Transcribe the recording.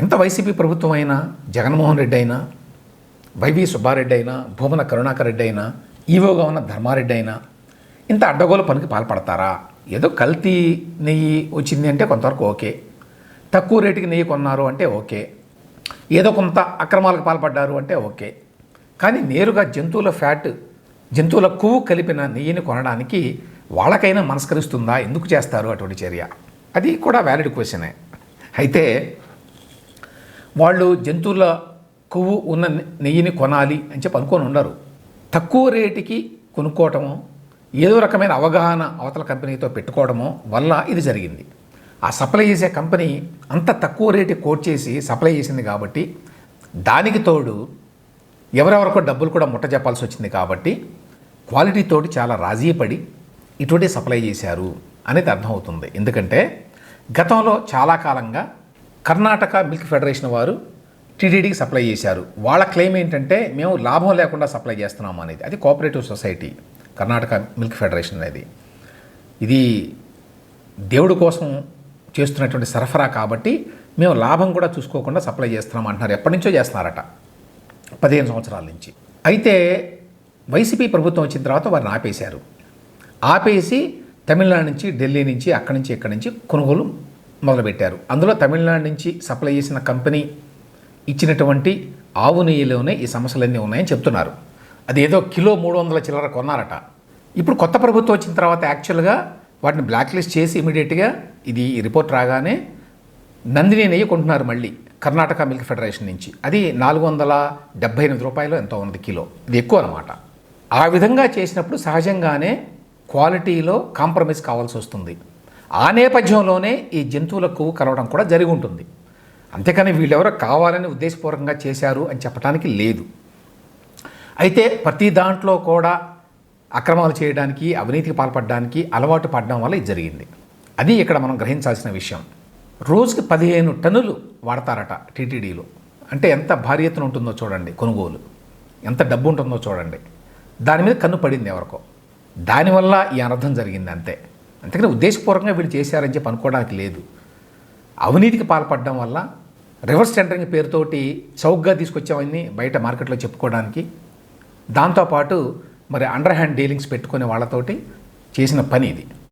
ఎంత వైసీపీ ప్రభుత్వం అయినా జగన్మోహన్ రెడ్డి అయినా వైవి సుబ్బారెడ్డి అయినా భూమన కరుణాకర్ రెడ్డి అయినా ఈవోగా ఉన్న ధర్మారెడ్డి అయినా ఇంత అడ్డగోలు పనికి పాల్పడతారా? ఏదో కల్తీ నెయ్యి వచ్చింది అంటే కొంతవరకు ఓకే. తక్కువ రేటుకి నెయ్యి కొన్నారు అంటే ఓకే. ఏదో కొంత అక్రమాలకు పాల్పడ్డారు అంటే ఓకే. కానీ నేరుగా జంతువుల ఫ్యాట్ జంతువుల కొవ్వు కలిపిన నెయ్యిని కొనడానికి వాళ్ళకైనా మనస్కరిస్తుందా? ఎందుకు చేస్తారు అటువంటి చర్య? అది కూడా వ్యాలిడ్ క్వశ్చనే. అయితే వాళ్ళు జంతువుల కొవ్వు ఉన్న నెయ్యిని కొనాలి అని చెప్పి అనుకొని ఉండరు తక్కువ రేటుకి కొనుక్కోవటము ఏదో రకమైన అవగాహన అవతల కంపెనీతో పెట్టుకోవడము వల్ల ఇది జరిగింది. ఆ సప్లై చేసే కంపెనీ అంత తక్కువ రేటు కోట్ చేసి సప్లై చేసింది కాబట్టి దానికి తోడు ఎవరెవరికో డబ్బులు కూడా ముట్ట చెప్పాల్సి వచ్చింది కాబట్టి క్వాలిటీతో చాలా రాజీ పడి ఇటువంటి సప్లై చేశారు అనేది అర్థమవుతుంది. ఎందుకంటే గతంలో చాలా కాలంగా కర్ణాటక మిల్క్ ఫెడరేషన్ వారు టీటీడీకి సప్లై చేశారు. వాళ్ళ క్లెయిమ్ ఏంటంటే మేము లాభం లేకుండా సప్లై చేస్తున్నాము అనేది. అది cooperative society Karnataka milk federation అనేది. ఇది దేవుడి కోసం చేస్తున్నటువంటి సరఫరా కాబట్టి మేము లాభం కూడా చూసుకోకుండా సప్లై చేస్తున్నాం అంటున్నారు. ఎప్పటి నుంచో చేస్తున్నారట. పదిహేను సంవత్సరాల నుంచి. అయితే వైసీపీ ప్రభుత్వం వచ్చిన తర్వాత వారిని ఆపేశారు. ఆపేసి తమిళనాడు నుంచి ఢిల్లీ నుంచి అక్కడి నుంచి ఇక్కడి నుంచి కొనుగోలు మొదలుపెట్టారు. అందులో తమిళనాడు నుంచి సప్లై చేసిన కంపెనీ ఇచ్చినటువంటి ఆవు నెయ్యిలోనే ఈ సమస్యలన్నీ ఉన్నాయని చెప్తున్నారు. అది ఏదో కిలో మూడు వందల చిల్లర కొన్నారట. ఇప్పుడు కొత్త ప్రభుత్వం వచ్చిన తర్వాత యాక్చువల్గా వాటిని బ్లాక్ లిస్ట్ చేసి ఇమీడియట్గా ఇది రిపోర్ట్ రాగానే నందిని నెయ్యి కొంటున్నారు మళ్ళీ కర్ణాటక మిల్క్ ఫెడరేషన్ నుంచి. అది నాలుగు వందల డెబ్బై ఎనిమిది రూపాయలు ఎంతో ఉంది కిలో. ఇది ఎక్కువ అనమాట ఆ విధంగా చేసినప్పుడు సహజంగానే క్వాలిటీలో కాంప్రమైజ్ కావాల్సి వస్తుంది. ఆ నేపథ్యంలోనే ఈ జంతువుల కొవ్వు కలవడం కూడా జరిగి ఉంటుంది అంతేకాని వీళ్ళెవరో కావాలని ఉద్దేశపూర్వకంగా చేశారు అని చెప్పడానికి లేదు. అయితే ప్రతి దాంట్లో కూడా అక్రమాలు చేయడానికి అవినీతికి పాల్పడడానికి అలవాటు పడడం వల్ల ఇది జరిగింది. అది ఇక్కడ మనం గ్రహించాల్సిన విషయం. రోజుకి పదిహేను టన్నులు వాడతారట టీటీడీలో. అంటే ఎంత భారీ ఎత్తున ఉంటుందో చూడండి కొనుగోలు. ఎంత డబ్బు ఉంటుందో చూడండి. దాని మీద కన్ను పడింది ఎవరికో. దానివల్ల ఈ అనర్థం జరిగింది అంతే. అంతేకాని ఉద్దేశపూర్వకంగా వీళ్ళు చేశారని చెప్పి అనుకోవడానికి లేదు. అవినీతికి పాల్పడడం వల్ల రివర్స్ టెండరింగ్ పేరుతోటి చౌకగా తీసుకొచ్చామని బయట మార్కెట్లో చెప్పుకోవడానికి. దాంతోపాటు మరి అండర్ హ్యాండ్ డీలింగ్స్ పెట్టుకునే వాళ్ళతోటి చేసిన పని ఇది.